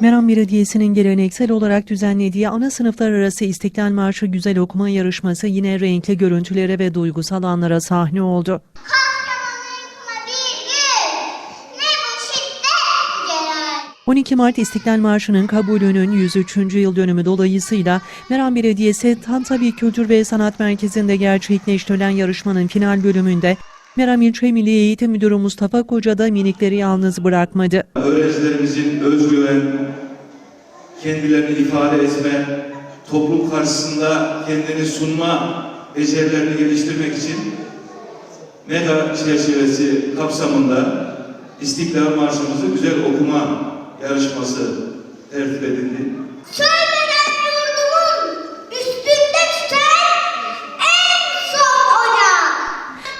Meram Belediyesi'nin geleneksel olarak düzenlediği ana sınıflar arası İstiklal Marşı güzel okuma yarışması yine renkli görüntülere ve duygusal anlara sahne oldu. Gelen. 12 Mart İstiklal Marşı'nın kabulünün 103. yıl dönümü dolayısıyla Meram Belediyesi Tantabi Kültür ve Sanat Merkezi'nde gerçekleştirilen yarışmanın final bölümünde Meram İlçe Milli Eğitim Müdürü Mustafa Koca da minikleri yalnız bırakmadı. Öğrencilerimizin özgüven, kendilerini ifade etme, toplum karşısında kendini sunma becerilerini geliştirmek için MEGA çerçevesi kapsamında İstiklal Marşımızı güzel okuma yarışması tertip edildi.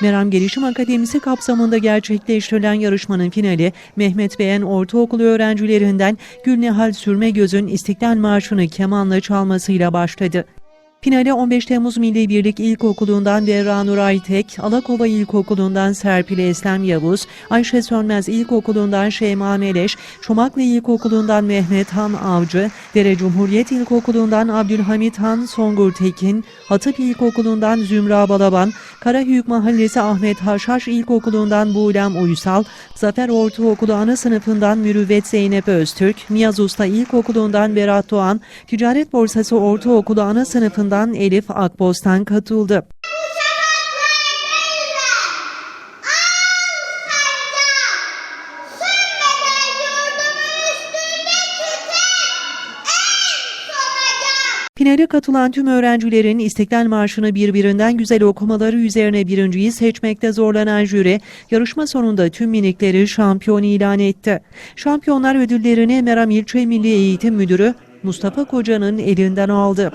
Meram Gelişim Akademisi kapsamında gerçekleştirilen yarışmanın finali Mehmet Beğen Ortaokulu öğrencilerinden Gülnihal Sürmegöz'ün İstiklal Marşı'nı kemanla çalmasıyla başladı. Finale 15 Temmuz Milli Birlik İlkokulu'ndan Berra Nur Aytek, Alakova İlkokulu'ndan Serpil Eslem Yavuz, Ayşe Sönmez İlkokulu'ndan Şeyma Meleş, Çomaklı İlkokulu'ndan Mehmet Han Avcı, Dere Cumhuriyet İlkokulu'ndan Abdülhamit Han Songur Tekin, Hatip İlkokulu'ndan Zümra Balaban, Karahüyük Mahallesi Ahmet Haşhaş İlkokulu'ndan Buğlem Uysal, Zafer Ortaokulu ana sınıfından Mürüvvet Zeynep Öztürk, Niyaz Usta İlkokulu'ndan Berat Doğan, Ticaret Borsası Ortaokulu ana sınıfından Elif Akbostan katıldı. Finale katılan tüm öğrencilerin İstiklal Marşı'nı birbirinden güzel okumaları üzerine birinciyi seçmekte zorlanan jüri, yarışma sonunda tüm minikleri şampiyon ilan etti. Şampiyonlar ödüllerini Meram İlçe Milli Eğitim Müdürü Mustafa Koca'nın elinden aldı.